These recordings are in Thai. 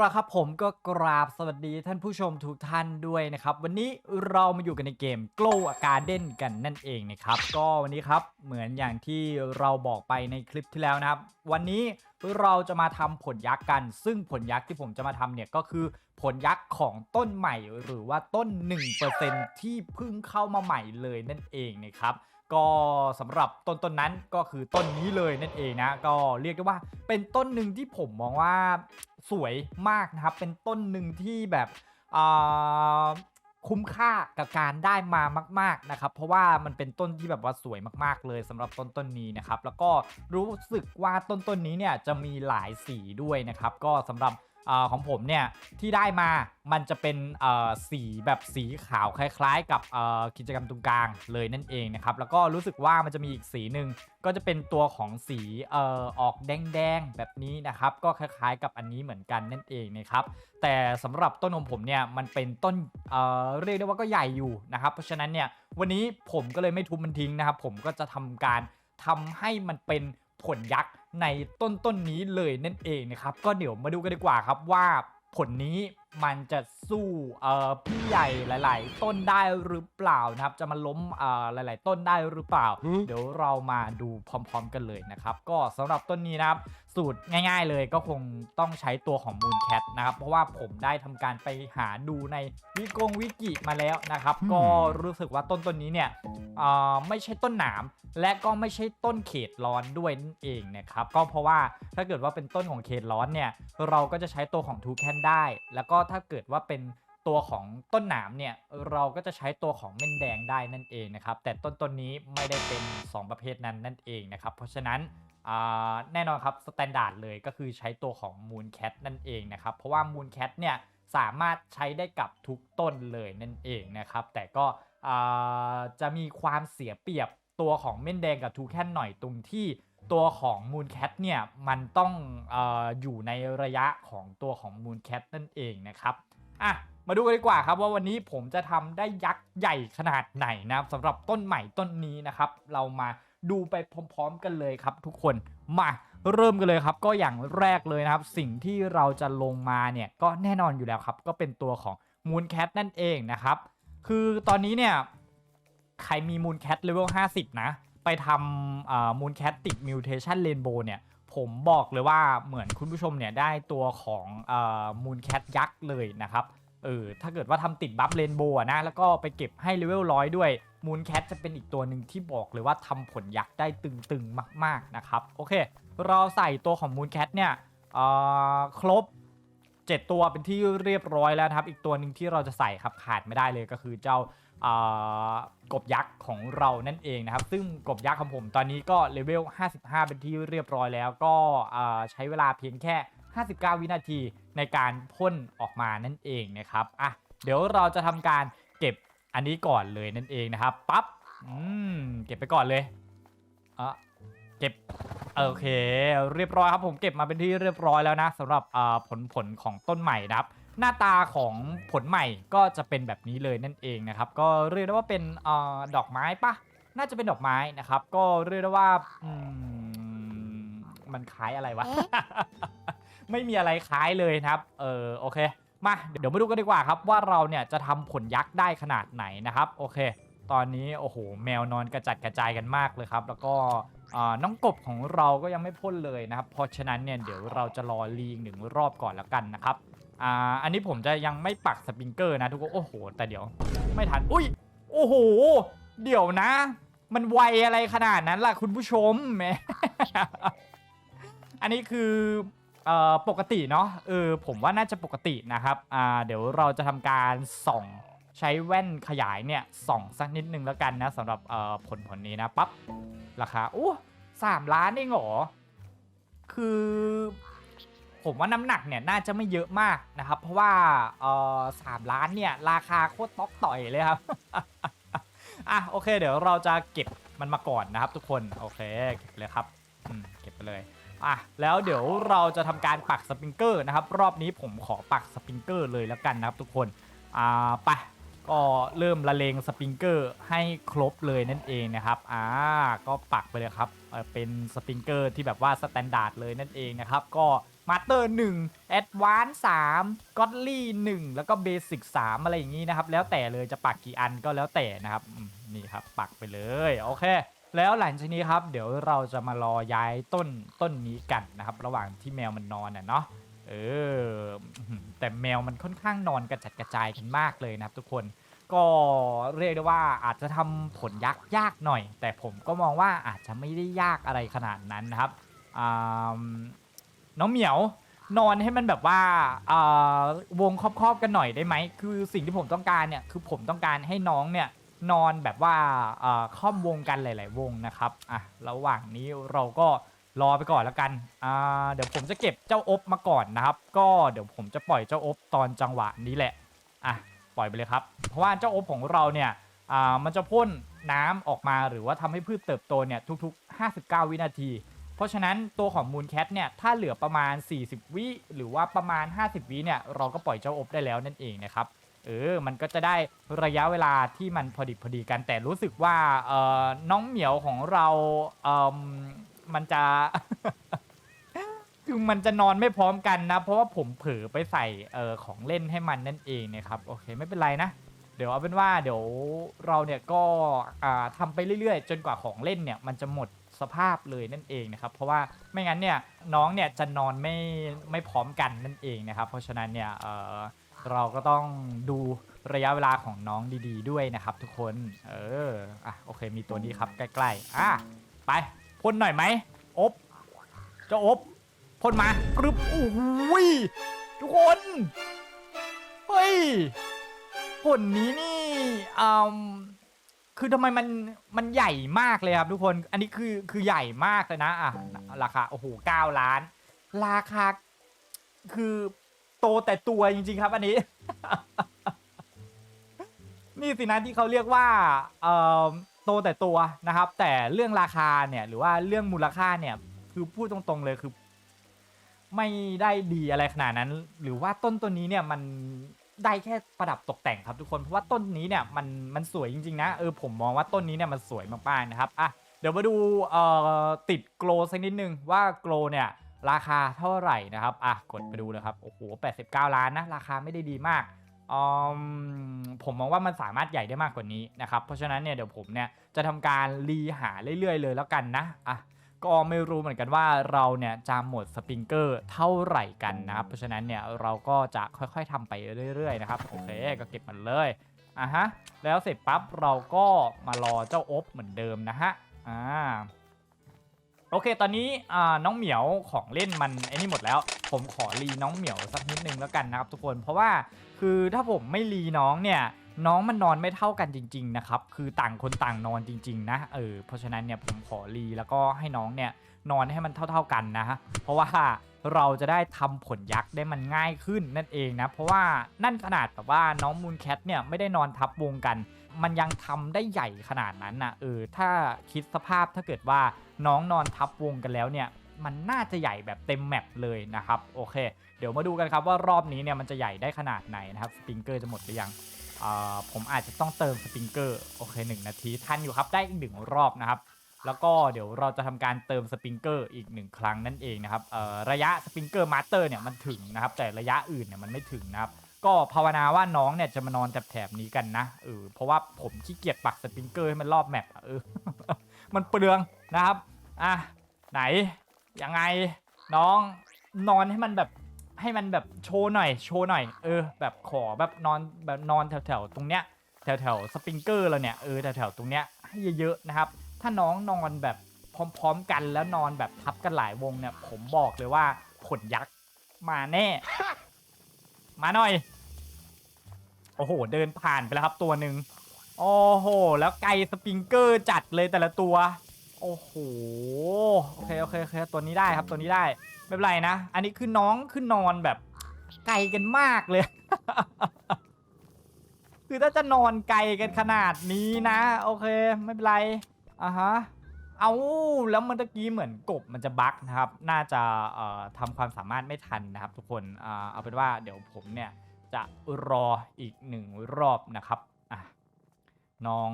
ละครับผมก็กราบสวัสดีท่านผู้ชมทุกท่านด้วยนะครับ วันนี้เรามาอยู่กันในเกม Glow Garden กันนั่นเองนะครับ ก็วันนี้ครับเหมือนอย่างที่เราบอกไปในคลิปที่แล้วนะครับ วันนี้เราจะมาทำผลยักษ์กัน ซึ่งผลยักษ์ที่ผมจะมาทำเนี่ยก็คือผลยักษ์ของต้นใหม่หรือว่าต้น 1%ที่เพิ่งเข้ามาใหม่เลยนั่นเองนะครับ ก็สำหรับต้นต้นนั้นก็คือต้นนี้เลยนั่นเองนะ ก็เรียกได้ว่าเป็นต้นหนึ่งที่ผมมองว่าสวยมากนะครับ เป็นต้นหนึ่งที่แบบคุ้มค่ากับการได้มามาก ๆนะครับ เพราะว่ามันเป็นต้นที่แบบว่าสวยมาก ๆ เลยสำหรับต้นต้นนี้นะครับ แล้วก็รู้สึกว่าต้นต้นนี้เนี่ยจะมีหลายสีด้วยนะครับ ก็สำหรับ อของผมเนี่ยที่ได้มามันจะเป็นสีแบบสีขาวคล้ายๆ กับกิจกรรมตรงกลางเลยนั่นเองนะครับแล้วก็รู้สึกว่ามันจะมีอีกสีหนึ่งก็จะเป็นตัวของสีอออกแดงๆแบบนี้นะครับก็คล้ายๆ กับอันนี้เหมือนกันนั่นเองนะครับแต่สำหรับต้นของผมเนี่ยมันเป็นต้นเเรียกได้ว่าก็ใหญ่อยู่นะครับเพราะฉะนั้นเนี่ยวันนี้ผมก็เลยไม่ทุบมันทิ้งนะครับผมก็จะทำการทำให้มันเป็นผลยักษ์ ในต้นต้นนี้เลยนั่นเองนะครับก็เดี๋ยวมาดูกันดีกว่าครับว่าผลนี้ มันจะสู้เอ่อพี่ใหญ่หลาย ๆ ต้นได้หรือเปล่านะครับ จะมาล้มเอ่อหลาย ๆ ต้นได้หรือเปล่าหืมเดี๋ยวเรามาดูพร้อม ๆ กันเลยนะครับ ก็สำหรับต้นนี้นะครับ สูตรง่าย ๆ เลยก็คงต้องใช้ตัวของ Moon Cat นะครับ เพราะว่าผมได้ทำการไปหาดูในวิกงวิกิมาแล้วนะครับ ก็รู้สึกว่าต้นต้นนี้เนี่ยอ่าไม่ใช่ต้นหนาม และก็ไม่ใช่ต้นเขตร้อนด้วยนั่นเองนะครับ ก็เพราะว่าถ้าเกิดว่าเป็นต้นของเขตร้อนเนี่ย เราก็จะใช้ตัวของทูแคนได้ แล้วก็ถ้าเกิดว่าเป็นตัวของต้นหนามเนี่ยเราก็จะใช้ตัวของเม่นแดงได้นั่นเองนะครับ แต่ต้นต้นนี้ไม่ได้เป็น 2 ประเภทนั้นนั่นเองนะครับ เพราะฉะนั้นแน่นอนครับสแตนดาร์ดเลยก็คือใช้ตัวของ Moon Cat นั่นเองนะครับ เพราะว่า Moon Cat เนี่ยสามารถใช้ได้กับทุกต้นเลยนั่นเองนะครับ แต่ก็จะมีความเสียเปรียบตัวของเม่นแดงกับทูแคนหน่อยตรงที่ ตัวของมูนแคทเนี่ยมันต้องออยู่ในระยะของตัวของมูนแคทนั่นเองนะครับอะมาดูกันดีกว่าครับว่าวันนี้ผมจะทำได้ยักษ์ใหญ่ขนาดไหนนะครับสำหรับต้นใหม่ต้นนี้นะครับ เรามาดูไปพร้อมๆกันเลยครับ ทุกคนมาเริ่มกันเลยครับ ก็อย่างแรกเลยนะครับ สิ่งที่เราจะลงมาเนี่ยก็แน่นอนอยู่แล้วครับ ก็เป็นตัวของ Moon Cat นั่นเองนะครับ คือตอนนี้เนี่ยใครมี Moon Cat Level 50 นะ ไปทำอ่า Moon Cat ติด Mutation Rainbow เนี่ยผมบอกเลยว่าเหมือนคุณผู้ชมเนี่ยได้ตัวของอ่า Moon Cat ยักษ์เลยนะครับเออถ้าเกิดว่าทำติดบัฟเรนโบว์นะแล้วก็ไปเก็บให้เลเวลร้อยด้วย Moon Cat จะเป็นอีกตัวหนึ่งที่บอกเลยว่าทำผลยักษ์ได้ตึงๆมากๆนะครับโอเค เราใส่ตัวของ Moon Cat เนี่ยครบ 7 ตัวเป็นที่เรียบร้อยแล้วครับ อีกตัวหนึ่งที่เราจะใส่ครับขาดไม่ได้เลยก็คือเจ้า กบยักษ์ของเรานั่นเองนะครับ ซึ่งกบยักษ์ของผมตอนนี้ก็เลเวล 55 เป็นที่เรียบร้อยแล้ว ก็ใช้เวลาเพียงแค่ 59 วินาทีในการพ่นออกมานั่นเองนะครับอะเดี๋ยวเราจะทำการเก็บอันนี้ก่อนเลยนั่นเองนะครับปั๊บอืมเก็บไปก่อนเลยอะเก็บโอเค เรียบร้อยครับผมเก็บมาเป็นที่เรียบร้อยแล้วนะสำหรับผลผลของต้นใหม่นะครับ หน้าตาของผลใหม่ก็จะเป็นแบบนี้เลยนั่นเองนะครับ ก็เรียกได้ว่าเป็นอาดอกไม้ปะน่าจะเป็นดอกไม้นะครับ ก็เรียกได้ว่าอืมมันคล้ายอะไรวะ ไม่มีอะไรคล้ายเลยนะครับ เออโอเค มาเดี๋ยวมาดูกันดีกว่าครับ ว่าเราเนี่ยจะทำผลยักษ์ได้ขนาดไหนนะครับ โอเค ตอนนี้โอ้โหแมวนอนกระจัดกระจายกันมากเลยครับ แล้วก็อ่าน้องกบของเราก็ยังไม่พ่นเลยนะครับ เพราะฉะนั้นเนี่ยเดี๋ยวเราจะรอรีอีกหนึ่งรอบก่อนแล้วกันนะครับ อ่าอันนี้ผมจะยังไม่ปักสปริงเกอร์นะทุกคนโอ้โห แต่เดี๋ยว ไม่ทันอุ้ยโอ้โห เดี๋ยวนะ มันไวอะไรขนาดนั้นล่ะคุณผู้ชมแหมอันนี้คือเอ่อปกติเนาะเออผมว่าน่าจะปกตินะครับอ่าเดี๋ยวเราจะทำการส่องใช้แว่นขยายเนี่ยส่องสักนิดนึงแล้วกันนะสำหรับเอ่อผลผลนี้นะปั๊บราคาโอ้สามล้านเองเหรอคือ ผมว่าน้ำหนักเนี่ยน่าจะไม่เยอะมากนะครับ เพราะว่าเออสามล้านเนี่ยราคาโคตรต๊อกต่อยเลยครับ อะโอเค เดี๋ยวเราจะเก็บมันมาก่อนนะครับทุกคนโอเคเก็บเลยครับอืมเก็บไปเลยอะแล้วเดี๋ยวเราจะทำการปักสปริงเกอร์นะครับ รอบนี้ผมขอปักสปริงเกอร์เลยแล้วกันนะครับทุกคนอ่าไปก็เริ่มละเลงสปริงเกอร์ให้ครบเลยนั่นเองนะครับอ่าก็ปักไปเลยครับเป็นสปริงเกอร์ที่แบบว่าสแตนดาร์ดเลยนั่นเองนะครับ ก็ มาสเตอร์1แอดวานซ์3ก็อดลี่1แล้วก็เบสิก3อะไรอย่างนี้นะครับ แล้วแต่เลยจะปักกี่อันก็แล้วแต่นะครับนี่ครับปักไปเลยโอเค แล้วหลังจากนี้ครับเดี๋ยวเราจะมารอย้ายต้นต้นนี้กันนะครับ ระหว่างที่แมวมันนอนน่ะเนาะเออแต่แมวมันค่อนข้างนอนกระจัดกระจายกันมากเลยนะครับ ทุกคนก็เรียกได้ว่าอาจจะทำผลยักษ์ยากหน่อย แต่ผมก็มองว่าอาจจะไม่ได้ยากอะไรขนาดนั้นนะครับอ่า น้องเหมียว นอนให้มันแบบว่าอ่าวงครอบๆกันหน่อยได้ไหม คือสิ่งที่ผมต้องการเนี่ยคือผมต้องการให้น้องเนี่ยนอนแบบว่าอ่าค่อมวงกันหลาย ๆ วงนะครับอะระหว่างนี้เราก็รอไปก่อนแล้วกันอ่าเดี๋ยวผมจะเก็บเจ้าอบมาก่อนนะครับ ก็เดี๋ยวผมจะปล่อยเจ้าอบตอนจังหวะนี้แหละอะปล่อยไปเลยครับ เพราะว่าเจ้าอบของเราเนี่ยอ่ามันจะพ่นน้ำออกมาหรือว่าทำให้พืชเติบโตเนี่ยทุก ๆ 59 วินาที เพราะฉะนั้นตัวของมูลแคทเนี่ยถ้าเหลือประมาณ 40 วิหรือว่าประมาณ 50 วิเนี่ยเราก็ปล่อยเจ้าอบได้แล้วนั่นเองนะครับเออ มันก็จะได้ระยะเวลาที่มันพอดิบพอดีกัน แต่รู้สึกว่าเออน้องเหมียวของเราเอ่มมันจะ คือมันจะนอนไม่พร้อมกันนะ เพราะว่าผมเผลอไปใส่เออของเล่นให้มันนั่นเองนะครับ โอเค ไม่เป็นไรนะ เดี๋ยวเอาเป็นว่าเดี๋ยวเราเนี่ยก็อ่าทำไปเรื่อยๆ จนกว่าของเล่นเนี่ยมันจะหมด สภาพเลยนั่นเองนะครับเพราะว่าไม่งั้นเนี่ยน้องเนี่ยจะนอนไม่ไม่พร้อมกันนั่นเองนะครับ เพราะฉะนั้นเนี่ยเออเราก็ต้องดูระยะเวลาของน้องดีๆ ด้วยนะครับ ทุกคน เอออะโอเคมีตัวนี้ครับใกล้ๆอะไปพ่นหน่อยไหมอบจ้าอบพ่นมากรึบโอ้โหยทุกคนเฮ้ยผลนี้นี่อืม คือทำไมมันมันใหญ่มากเลยครับทุกคน อันนี้คือคือใหญ่มากเลยนะอะราคาโอ้โหเก้าล้าน ราคาคือโตแต่ตัวจริง ๆ ครับ อันนี้ นี่สินะที่เขาเรียกว่าเอ่อโตแต่ตัวนะครับ แต่เรื่องราคาเนี่ย หรือว่าเรื่องมูลค่าเนี่ย คือพูดตรงๆเลยคือ ไม่ได้ดีอะไรขนาดนั้น หรือว่าต้นตัวนี้เนี่ยมัน ได้แค่ประดับตกแต่งครับทุกคนเพราะว่าต้นนี้เนี่ยมันมันสวยจริงๆนะเออผมมองว่าต้นนี้เนี่ยมันสวยมากๆนะครับอะเดี๋ยวมาดูเอ่อติดโกลสักนิดนึงว่าโกลเนี่ยราคาเท่าไหร่นะครับอะกดไปดูเลยครับโอ้โห89 ล้านนะราคาไม่ได้ดีมากอืมผมมองว่ามันสามารถใหญ่ได้มากกว่านี้นะครับ เพราะฉะนั้นเนี่ยเดี๋ยวผมเนี่ยจะทำการรีหาเรื่อยๆเลยแล้วกันนะอะ ก็ไม่รู้เหมือนกันว่าเราเนี่ยจะหมดสปริงเกอร์เท่าไหร่กันนะครับ เพราะฉะนั้นเนี่ยเราก็จะค่อยๆทำไปเรื่อยๆนะครับโอเคก็เก็บมันเลยอะฮะแล้วเสร็จปั๊บเราก็มารอเจ้าอบเหมือนเดิมนะฮะอ่าโอเค ตอนนี้อ่าน้องเหมียวของเล่นมันไอ้นี่หมดแล้ว ผมขอรีน้องเหมียวสักนิดนึงแล้วกันนะครับทุกคน เพราะว่าคือถ้าผมไม่รีน้องเนี่ยน้องมันนอนไม่เท่ากันจริง ๆ นะครับ คือต่างคนต่างนอนจริง ๆ นะ เออ เพราะฉะนั้นเนี่ยผมขอรีแล้วก็ให้น้องเนี่ยนอนให้มันเท่า ๆกันนะฮะ เพราะว่าเราจะได้ทำผลยักษ์ได้มันง่ายขึ้นนั่นเองนะ เพราะว่านั่นขนาดแบบว่าน้องมูนแคทเนี่ยไม่ได้นอนทับวงกัน มันยังทำได้ใหญ่ขนาดนั้นนะเออ ถ้าคิดสภาพถ้าเกิดว่าน้องนอนทับวงกันแล้วเนี่ยมันน่าจะใหญ่แบบเต็มแมปเลยนะครับ โอเค เดี๋ยวมาดูกันครับว่ารอบนี้เนี่ยมันจะใหญ่ได้ขนาดไหนนะครับสปริงเกอร์จะหมดหรือยัง ผมอาจจะต้องเติมสปริงเกอร์โอเคหนึ่งนาทีทันอยู่ครับได้อีกหนึ่งรอบนะครับ แล้วก็เดี๋ยวเราจะทำการเติมสปริงเกอร์อีกหนึ่งครั้งนั่นเองนะครับระยะสปริงเกอร์มาสเตอร์เนี่ยมันถึงนะครับ แต่ระยะอื่นเนี่ยมันไม่ถึงนะครับก็ภาวนาว่าน้องเนี่ยจะมานอนแถบนี้กันนะเออเพราะว่าผมขี้เกียจปักสปริงเกอร์ให้มันรอบแมปเออมันเปลืองนะครับอะไหนยังไงน้องนอนให้มันแบบ ให้มันแบบโชว์หน่อยโชว์หน่อยเออ แบบขอแบบนอนแบบนอนแถวๆตรงเนี้ยแถวๆสปริงเกอร์เราเนี่ยเออแถวๆตรงเนี้ยให้เยอะๆนะครับ ถ้าน้องนอนแบบพร้อมๆกันแล้วนอนแบบทับกันหลายวงเนี่ย ผมบอกเลยว่าขนยักษ์มาแน่ มาหน่อย โอ้โห เดินผ่านไปแล้วครับตัวหนึ่งโอ้โห แล้วไกลสปริงเกอร์จัดเลยแต่ละตัว โอ้โหโอเคโอเคโอเคตัวนี้ได้ครับตัวนี้ได้ไม่เป็นไรนะ อันนี้คือน้องคือนอนแบบไกลกันมากเลย คือถ้าจะนอนไกลกันขนาดนี้นะ โอเคไม่เป็นไรอะฮะเอาแล้วเมื่อกี้เหมือนกบมันจะบั๊กนะครับ น่าจะทำความสามารถไม่ทันนะครับทุกคนอเอาเป็นว่าเดี๋ยวผมเนี่ยจะรออีกหนึ่งรอบนะครับอะน้อง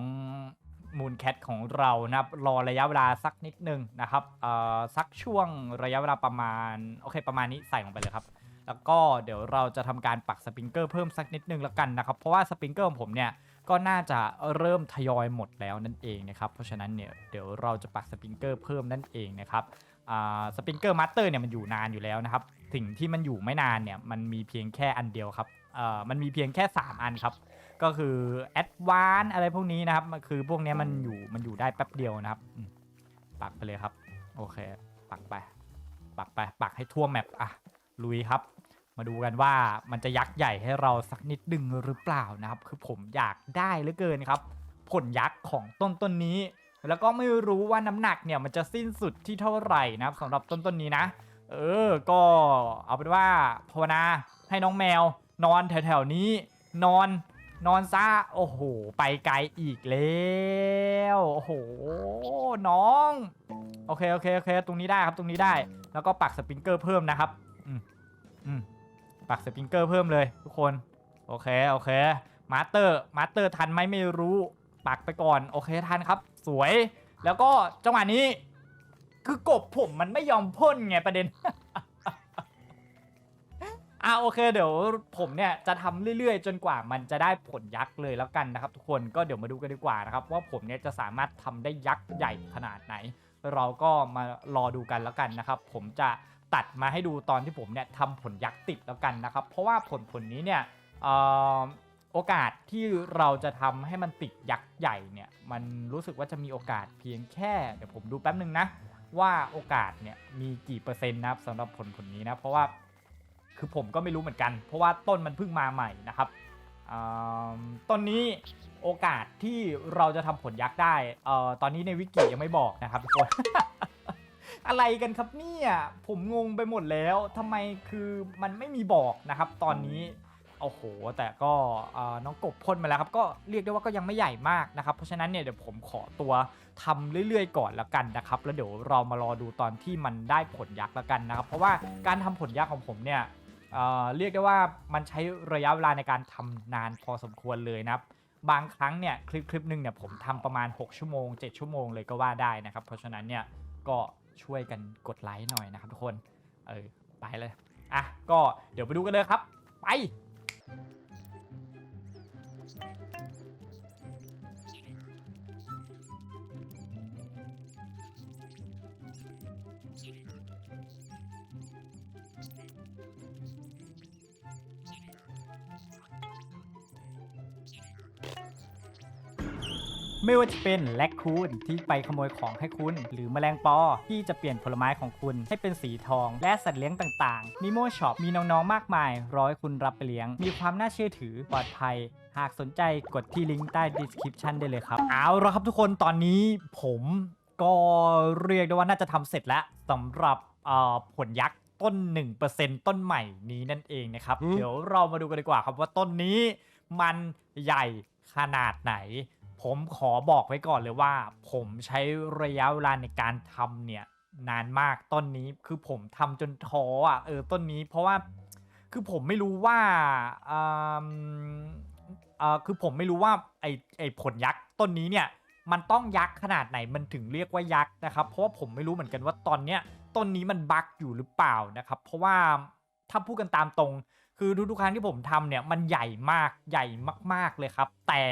มูนแคทของเรานะครับรอระยะเวลาสักนิดนึงนะครับเอ่อสักช่วงระยะเวลาประมาณโอเคประมาณนี้ใส่ลงไปเลยครับ แล้วก็เดี๋ยวเราจะทำการปักสปริงเกอร์เพิ่มสักนิดนึงแล้วกันนะครับ เพราะว่าสปริงเกอร์ของผมเนี่ยก็น่าจะเริ่มทยอยหมดแล้วนั่นเองนะครับ เพราะฉะนั้นเนี่ยเดี๋ยวเราจะปักสปริงเกอร์เพิ่มนั่นเองนะครับอ่าสปริงเกอร์มาสเตอร์เนี่ยมันอยู่นานอยู่แล้วนะครับสิ่งที่มันอยู่ไม่นานเนี่ยมันมีเพียงแค่อันเดียวครับเอ่อมันมีเพียงแค่ 3 อันครับ ก็คือแอดวานอะไรพวกนี้นะครับคือพวกนี้มันอยู่มันอยู่ได้แป๊บเดียวนะครับปักไปเลยครับ โอเค ปักไป ปักไป ปักให้ทั่วแมปอะลุยครับ มาดูกันว่ามันจะยักษ์ใหญ่ให้เราสักนิดดึงหรือเปล่านะครับ คือผมอยากได้เหลือเกินครับ ผลยักษ์ของต้นต้นนี้ แล้วก็ไม่รู้ว่าน้ำหนักเนี่ยมันจะสิ้นสุดที่เท่าไหร่นะครับสำหรับต้นต้นนี้นะ เออ ก็เอาเป็นว่าภาวนาให้น้องแมวนอนแถวๆนี้นอน นอนซะโอ้โห ไปไกลอีกแล้วโอ้โหน้อง โอเคโอเคโอเค ตรงนี้ได้ครับตรงนี้ได้ แล้วก็ปักสปริงเกอร์เพิ่มนะครับอืมอืมปักสปริงเกอร์เพิ่มเลยทุกคน โอเคโอเคมาสเตอร์มาสเตอร์ทันไหมไม่รู้ปักไปก่อนโอเคทันครับ สวย แล้วก็จังหวะนี้ คือกบผมมันไม่ยอมพ่นไงประเด็น อะโอเคเดี๋ยวผมเนี่ยจะทำเรื่อยๆ จนกว่ามันจะได้ผลยักษ์เลยแล้วกันนะครับทุกคนก็เดี๋ยวมาดูกันดีกว่านะครับว่าผมเนี่ยจะสามารถทำได้ยักษ์ใหญ่ขนาดไหน เราก็มารอดูกันแล้วกันนะครับ ผมจะตัดมาให้ดูตอนที่ผมเนี่ยทำผลยักษ์ติดแล้วกันนะครับ เพราะว่าผลผลนี้เนี่ยออโอกาสที่เราจะทำให้มันติดยักษ์ใหญ่เนี่ยมันรู้สึกว่าจะมีโอกาสเพียงแค่เดี๋ยวผมดูแป๊บนึงนะว่าโอกาสเนี่ยมีกี่เปอร์เซ็นต์นะครับสำหรับผลผลนี้นะเพราะว่า คือผมก็ไม่รู้เหมือนกัน เพราะว่าต้นมันเพิ่งมาใหม่นะครับต้นนี้โอกาสที่เราจะทำผลยักษ์ได้ตอนนี้ในวิกิยังไม่บอกนะครับทุกคนอะไรกันครับเนี่ยผมงงไปหมดแล้วทำไมคือมันไม่มีบอกนะครับ ตอนนี้โอ้โห แต่ก็น้องกบพ่นมาแล้วครับ ก็เรียกได้ว่าก็ยังไม่ใหญ่มากนะครับ เพราะฉะนั้นเนี่ยเดี๋ยวผมขอตัวทำเรื่อยๆก่อนแล้วกันนะครับ แล้วเดี๋ยวเรามารอดูตอนที่มันได้ผลยักษ์แล้วกันนะครับ เพราะว่าการทำผลยักษ์ของผมเนี่ย เเรียกได้ว่ามันใช้ระยะเวลาในการทำนานพอสมควรเลยนะครับ บางครั้งเนี่ยคลิปคลิปหนึ่งเนี่ยผมทำประมาณ 6 ชั่วโมง 7 ชั่วโมงเลยก็ว่าได้นะครับ เพราะฉะนั้นเนี่ยก็ช่วยกันกดไลค์หน่อยนะครับทุกคน เออไปเลย อะ ก็เดี๋ยวไปดูกันเลยครับ ไป ไม่ว่าจะเป็นแลคคูนที่ไปขโมยของให้คุณ หรือแมลงปอที่จะเปลี่ยนผลไม้ของคุณให้เป็นสีทอง และสัตว์เลี้ยงต่างๆ m ิโมช็อปมีน้องๆมากมายรอให้คุณรับไปเลี้ยง มีความน่าเชื่อถือปลอดภัยหากสนใจกดที่ลิงก์ใต้ description ได้เลยครับ เอาละครับทุกคนตอนนี้ผมก็เรียกได้ว่าน่าจะทำเสร็จแล้วสำหรับเอ่อผลยักษ์ต้น 1%ต้นใหม่นี้นั่นเองนะครับอืมเดี๋ยวเรามาดูกันดีกว่าครับว่าต้นนี้มันใหญ่ขนาดไหน ผมขอบอกไว้ก่อนเลยว่า ผมใช้ระยะเวลาในการทำเนี่ยนานมากต้นนี้คือผมทำจนท้ออะเออต้นนี้เพราะว่าคือผมไม่รู้ว่าอืมเอ่อคือผมไม่รู้ว่าไอไอผลยักษ์ต้นนี้เนี่ยมันต้องยักษ์ขนาดไหนมันถึงเรียกว่ายักษ์นะครับเพราะว่าผมไม่รู้เหมือนกันว่าตอนเนี้ยต้นนี้มันบั๊กอยู่หรือเปล่านะครับ เพราะว่าถ้าพูดกันตามตรง คือทุกๆครั้งที่ผมทำเนี่ยมันใหญ่มากใหญ่มาก ๆเลยครับ แต่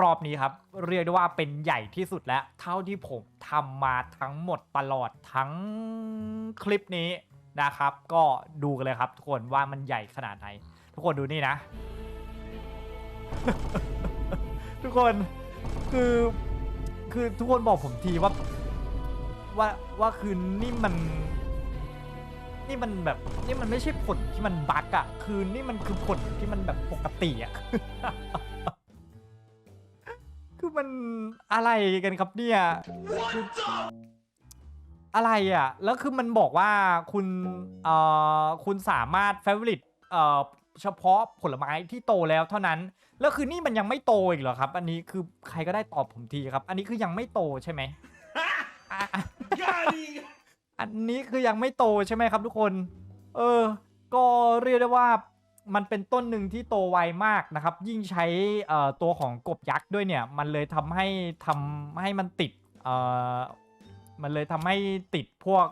รอบนี้ครับ เรียกได้ว่าเป็นใหญ่ที่สุดแล้วเท่าที่ผมทำมาทั้งหมดตลอดทั้งคลิปนี้นะครับ ก็ดูกันเลยครับ ทุกคนว่ามันใหญ่ขนาดไหน ทุกคนดูนี่นะ ทุกคนคือคือทุกคนบอกผมทีว่าว่าว่าคือนี่มัน นี่มันแบบนี่มันไม่ใช่ผลที่มันบั๊กอะคือนี่มันคือผลที่มันแบบปกติอะ คือมันอะไรกันครับเนี่ยอะไรอะ แล้วคือมันบอกว่าคุณเอ่อคุณสามารถ favorite เอ่อเฉพาะผลไม้ที่โตแล้วเท่านั้น แล้วคือนี่มันยังไม่โตอีกเหรอครับ อันนี้คือใครก็ได้ตอบผมทีครับ อันนี้คือยังไม่โตใช่ไหมอันนี้คือยังไม่โตใช่ไหมครับทุกคน เออ ก็เรียกได้ว่า มันเป็นต้นหนึ่งที่โตไวมากนะครับ ยิ่งใช้ตัวของกบยักษ์ด้วยเนี่ย มันเลยทำให้ทำให้มันติดมันเลยทำให้ติดพวก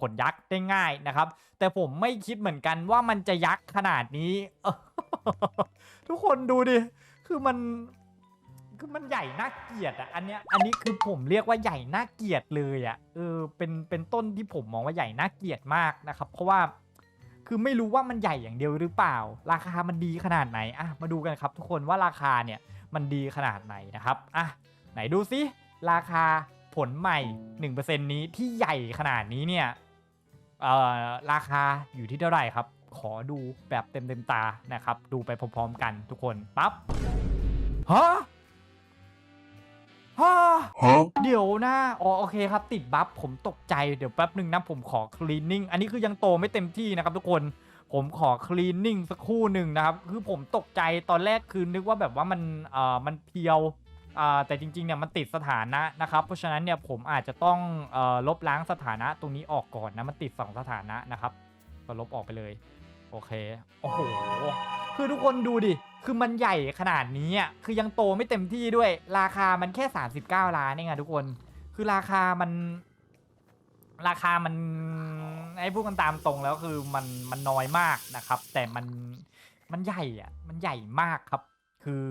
ผลยักษ์ได้ง่ายนะครับ แต่ผมไม่คิดเหมือนกันว่ามันจะยักษ์ขนาดนี้ ทุกคนดูดิ คือมันคือมันใหญ่น่าเกลียดอะอันเนี้ยอันนี้คือผมเรียกว่าใหญ่น่าเกลียดเลยอะเออเป็นเป็นต้นที่ผมมองว่าใหญ่น่าเกลียดมากนะครับ เพราะว่า คือไม่รู้ว่ามันใหญ่อย่างเดียวหรือเปล่า ราคามันดีขนาดไหนอะมาดูกันครับ ทุกคนว่าราคาเนี่ยมันดีขนาดไหนนะครับอะไหนดูซิราคาผลใหม่ 1%นี้ที่ใหญ่ขนาดนี้เนี่ยเอ่อราคาอยู่ที่เท่าไหร่ครับ ขอดูแบบเต็มเต็มๆตานะครับ ดูไปพร้อมๆกันทุกคนปั๊บฮะ ฮะ Huh? เดี๋ยวนะอ๋อโอเคครับ ติดบัฟผมตกใจเดี๋ยวแป๊บหนึ่งนะผมขอคลีนนิ่งอันนี้คือยังโตไม่เต็มที่นะครับทุกคนผมขอคลีนนิ่งสักครู่หนึ่งนะครับคือผมตกใจตอนแรกคือนึกว่าแบบว่ามันเอ่อมันเพียวอ่าแต่จริงๆเนี่ยมันติดสถานะนะครับเพราะฉะนั้นเนี่ยผมอาจจะต้องเอ่อลบล้างสถานะตรงนี้ออกก่อนนะมันติด 2 สถานะนะครับก็ลบออกไปเลย โอเคโอ้โหคือทุกคนดูดิ คือมันใหญ่ขนาดนี้อะคือยังโตไม่เต็มที่ด้วย ราคามันแค่ 39 ล้านเองอะทุกคน คือราคามัน ราคามันไอ้พูดกันตามตรงแล้วคือมันมันน้อยมากนะครับ แต่มันมันใหญ่อะ มันใหญ่มากครับ คือ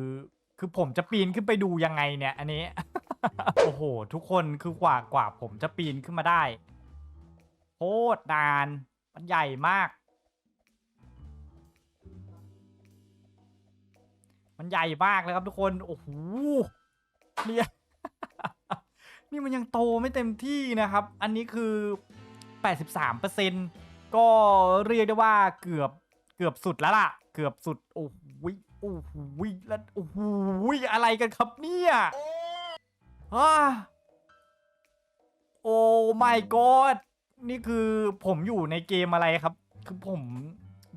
คือผมจะปีนขึ้นไปดูยังไงเนี่ย อันนี้ โอ้โห ทุกคนคือกว่ากว่าผมจะปีนขึ้นมาได้โคตรนาน มันใหญ่มาก มันใหญ่มากเลยครับทุกคน โอ้โหเนี่ยนี่มันยังโตไม่เต็มที่นะครับ อันนี้คือ 83%ก็เรียกได้ว่าเกือบเกือบสุดแล้วล่ะ เกือบสุด โอ้โหโอ้โหแล้วโอ้โหอะไรกันครับเนี่ยฮ่าโอ้ my god นี่คือผมอยู่ในเกมอะไรครับ คือผม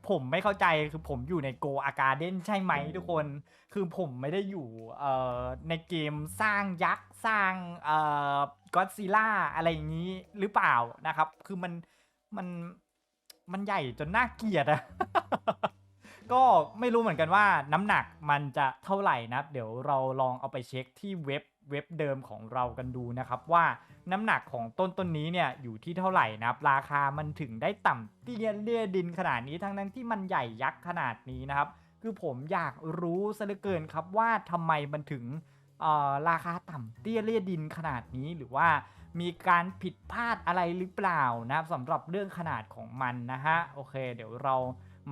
ผมไม่เข้าใจคือผมอยู่ในโกอาการเดนใช่ไหมทุกคน คือผมไม่ได้อยู่เอ่อในเกมสร้างยักษ์สร้างเอ่อก็อดซิล่าอะไรอย่างนี้หรือเปล่านะครับ คือมันมันมันใหญ่จนน่าเกลียดอะก็ไม่รู้เหมือนกันว่าน้ำหนักมันจะเท่าไหร่นะครับเดี๋ยวเราลองเอาไปเช็คที่เว็บ เว็บเดิมของเรากันดูนะครับ ว่าน้ำหนักของต้นต้นนี้เนี่ยอยู่ที่เท่าไหร่นะครับราคามันถึงได้ต่ำเตี้ยเลี่ยดินขนาดนี้ทั้งนั้นที่มันใหญ่ยักษ์ขนาดนี้นะครับ คือผมอยากรู้ซะเหลือเกินครับว่าทำไมมันถึงเออราคาต่ำเตี้ยเลี่ยดินขนาดนี้หรือว่ามีการผิดพลาดอะไรหรือเปล่านะครับสำหรับเรื่องขนาดของมันนะฮะโอเค เดี๋ยวเรา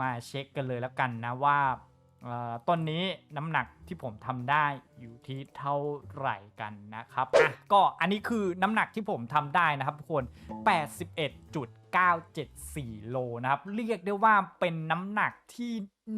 มาเช็คกันเลยแล้วกันนะว่า เอ่อต้นนี้น้ำหนักที่ผมทำได้อยู่ที่เท่าไหร่กันนะครับอะก็อันนี้คือน้ำหนักที่ผมทำได้นะครับทุกคน 81.974 โลนะครับ เรียกได้ว่าเป็นน้ำหนักที่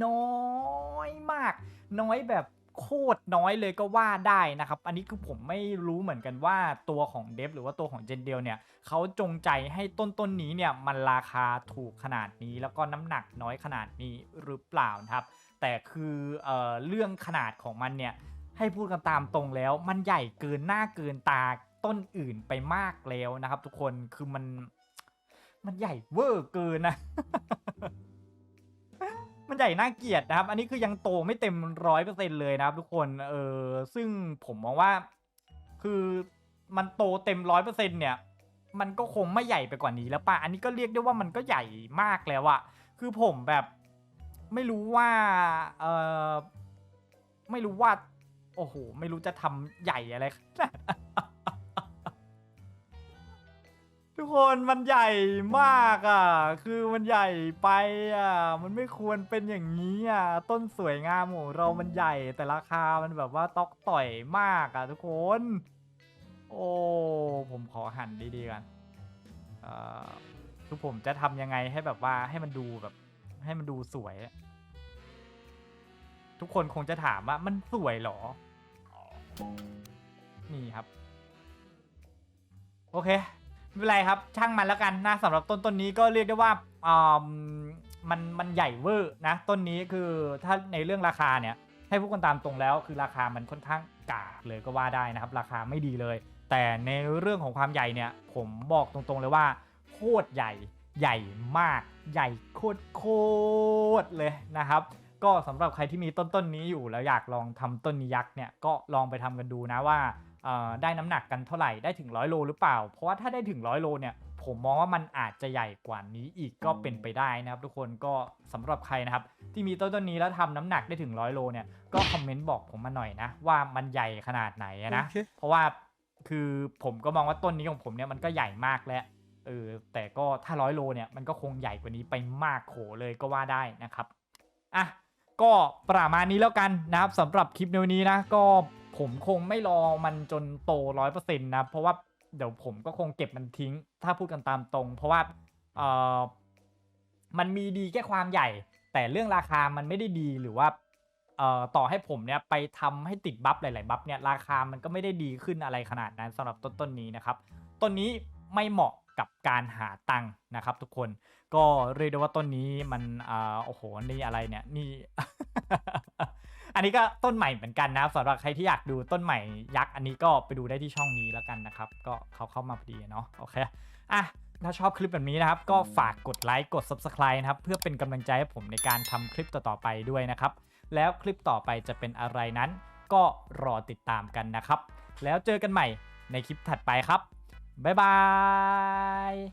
น้อยมาก น้อยแบบโคตรน้อยเลยก็ว่าได้นะครับ อันนี้คือผมไม่รู้เหมือนกันว่าตัวของเดฟหรือว่าตัวของเจนเดลเนี่ยเขาจงใจให้ต้นต้นนี้เนี่ยมันราคาถูกขนาดนี้แล้วก็น้ำหนักน้อยขนาดนี้หรือเปล่านะครับ แต่คือเอ่อเรื่องขนาดของมันเนี่ยให้พูดกันตามตรงแล้ว มันใหญ่เกินหน้าเกินตาต้นอื่นไปมากแล้วนะครับ ทุกคนคือมันมันใหญ่เวอร์เกินนะ มันใหญ่น่าเกลียดนะครับ อันนี้คือยังโตไม่เต็มร้อยเปอร์เซ็นเลยนะครับ ทุกคน เออซึ่งผมมองว่า คือมันโตเต็มร้อยเปอร์เซ็นเนี่ย มันก็คงไม่ใหญ่ไปกว่านี้แล้วป่ะ อันนี้ก็เรียกได้ว่ามันก็ใหญ่มากแล้วอะคือผมแบบ ไม่รู้ว่าเออไม่รู้ว่า โอ้โห ไม่รู้จะทำใหญ่อะไรทุกคนมันใหญ่มากอะ คือมันใหญ่ไปอะ มันไม่ควรเป็นอย่างนี้อะ ต้นสวยงามของเรามันใหญ่แต่ราคามันแบบว่าตอกต่อยมากอะทุกคน โอ้ ผมขอหันดีๆกัน เอ่อคือผมจะทำยังไงให้แบบว่าให้มันดูแบบ ให้มันดูสวย ทุกคนคงจะถามว่ามันสวยเหรอ นี่ครับ โอเค ไม่เป็นไรครับ ช่างมันแล้วกันนะสำหรับต้นต้นนี้ก็เรียกได้ว่าอ่ามันมันใหญ่เวอร์นะ ต้นนี้คือถ้าในเรื่องราคาเนี่ย ให้พูดกันตามตรงแล้ว คือราคามันค่อนข้างกากเลยก็ว่าได้นะครับ ราคาไม่ดีเลย แต่ในเรื่องของความใหญ่เนี่ย ผมบอกตรงๆเลยว่าโคตรใหญ่ ใหญ่มากใหญ่โคตรโคตรๆเลยนะครับ ก็สำหรับใครที่มีต้นต้นนี้อยู่แล้วอยากลองทำต้นนี้ยักษ์เนี่ยก็ลองไปทำกันดูนะว่าเอ่อได้น้ำหนักกันเท่าไหร่ได้ถึงร้อยโลหรือเปล่า เพราะว่าถ้าได้ถึงร้อยโลเนี่ยผมมองว่ามันอาจจะใหญ่กว่านี้อีกก็เป็นไปได้นะครับ ทุกคนก็สำหรับใครนะครับ ที่มีต้นต้นนี้แล้วทำน้ำหนักได้ถึงร้อยโลเนี่ยก็คอมเมนต์บอกผมมาหน่อยนะ ว่ามันใหญ่ขนาดไหนอะนะโอเคเพราะว่าคือผมก็มองว่าต้นนี้ของผมเนี่ยมันก็ใหญ่มากแล้ว เออแต่ก็ถ้าร้อยโลเนี่ยมันก็คงใหญ่กว่านี้ไปมากโขเลยก็ว่าได้นะครับอะก็ประมาณนี้แล้วกันนะครับสำหรับคลิปในวันนี้นะก็ผมคงไม่รอมันจนโตร้อยเปอร์เซ็นต์นะเพราะว่าเดี๋ยวผมก็คงเก็บมันทิ้ง ถ้าพูดกันตามตรง เพราะว่าเออมันมีดีแค่ความใหญ่ แต่เรื่องราคามันไม่ได้ดีหรือว่าเอ่อต่อให้ผมเนี่ยไปทำให้ติดบัฟหลาย ๆ บัฟเนี่ยราคามันก็ไม่ได้ดีขึ้นอะไรขนาดนั้นสำหรับต้นต้นนี้นะครับ ต้นนี้ไม่เหมาะ กับการหาตังค์นะครับทุกคนก็เรียกได้ว่าต้นนี้มันอ่าโอ้โหนี่อะไรเนี่ยนี่ อันนี้ก็ต้นใหม่เหมือนกันนะสำหรับใครที่อยากดูต้นใหม่ยักษ์อันนี้ก็ไปดูได้ที่ช่องนี้แล้วกันนะครับ ก็เขาเข้ามาพอดีเนาะโอเคอะถ้าชอบคลิปแบบนี้นะครับ ก็ฝากกดไลค์กด Subscribe นะครับ เพื่อเป็นกำลังใจให้ผมในการทำคลิปต่อๆไปด้วยนะครับ แล้วคลิปต่อไปจะเป็นอะไรนั้น ก็รอติดตามกันนะครับ แล้วเจอกันใหม่ในคลิปถัดไปครับ บ๊ายบาย